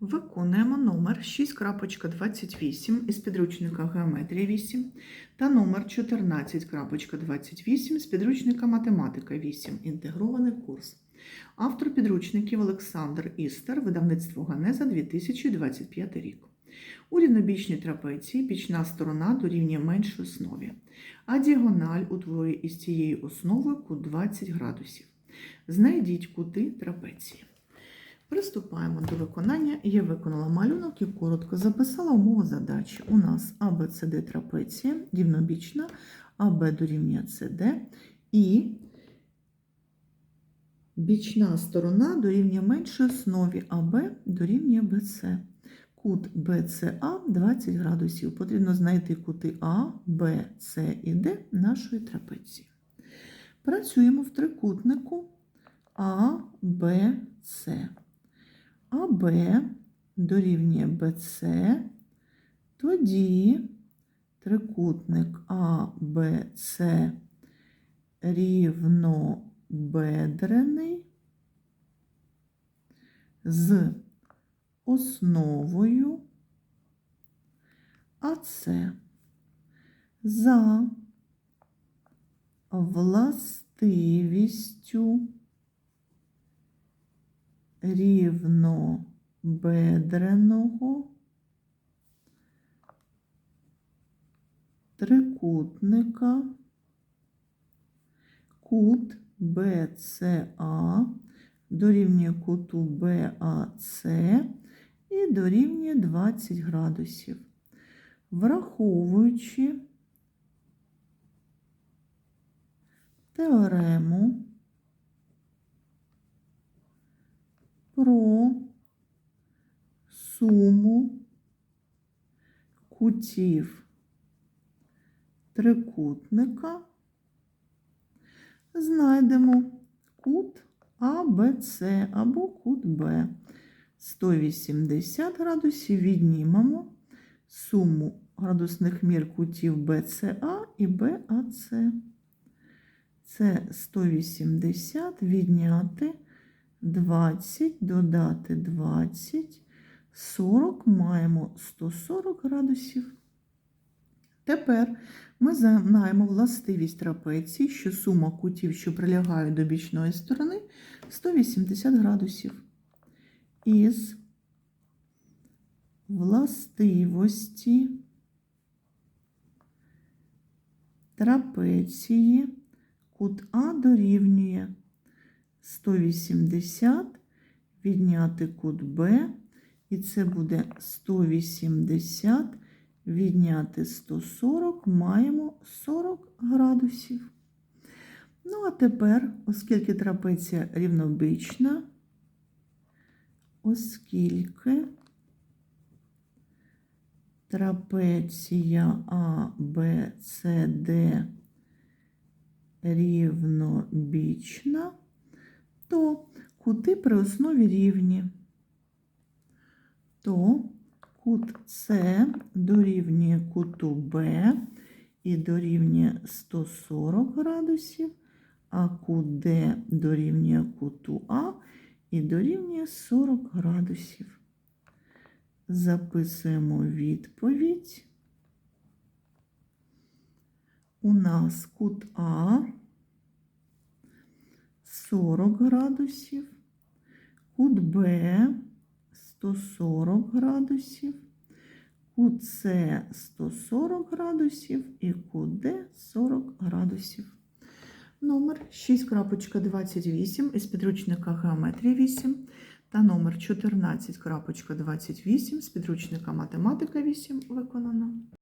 Виконуємо номер 6.28 із підручника Геометрія 8 та номер 14.28 з підручника Математика 8. Інтегрований курс. Автор підручників Олександр Істер, видавництво Ганеза 2025 рік. У рівнобічній трапеції бічна сторона дорівнює меншій основі, а діагональ утворює із цією основою кут 20 градусів. Знайдіть кути трапеції. Приступаємо до виконання. Я виконала малюнок і коротко записала умову задачі. У нас ABCD трапеція, рівнобічна, АБ дорівнює CD і бічна сторона дорівнює меншій основі АБ дорівнює BC. Кут BCA 20 градусів. Потрібно знайти кути А, Б, С і Д нашої трапеції. Працюємо в трикутнику А, Б, С. АБ дорівнює БЦ, тоді трикутник АБЦ рівнобедрений з основою АЦ за властивістю рівнобедреного трикутника. Кут BCA дорівнює куту BAC і дорівнює 20 градусів, враховуючи теорему про суму кутів трикутника знайдемо кут АБЦ або кут Б. 180 градусів віднімемо суму градусних мір кутів БЦА і БАЦ. Це 180 відняти 20, додати 20, 40, маємо 140 градусів. Тепер ми знаємо властивість трапеції, що сума кутів, що прилягають до бічної сторони, 180 градусів. Із властивості трапеції кут А дорівнює 180 відняти кут Б, і це буде 180 відняти 140, маємо 40 градусів. Ну, а тепер, оскільки трапеція рівнобічна, оскільки трапеція А, Б, С, Д рівнобічна, то кути при основі рівні, то кут С дорівнює куту Б і дорівнює 140 градусів, а кут Д дорівнює куту А і дорівнює 40 градусів. Записуємо відповідь. У нас кут А 40 градусів, кут Б 140 градусів, кут С 140 градусів і кут Д 40 градусів. Номер 6.28 із підручника Геометрія 8 та номер 14.28 з підручника Математика 8 виконано.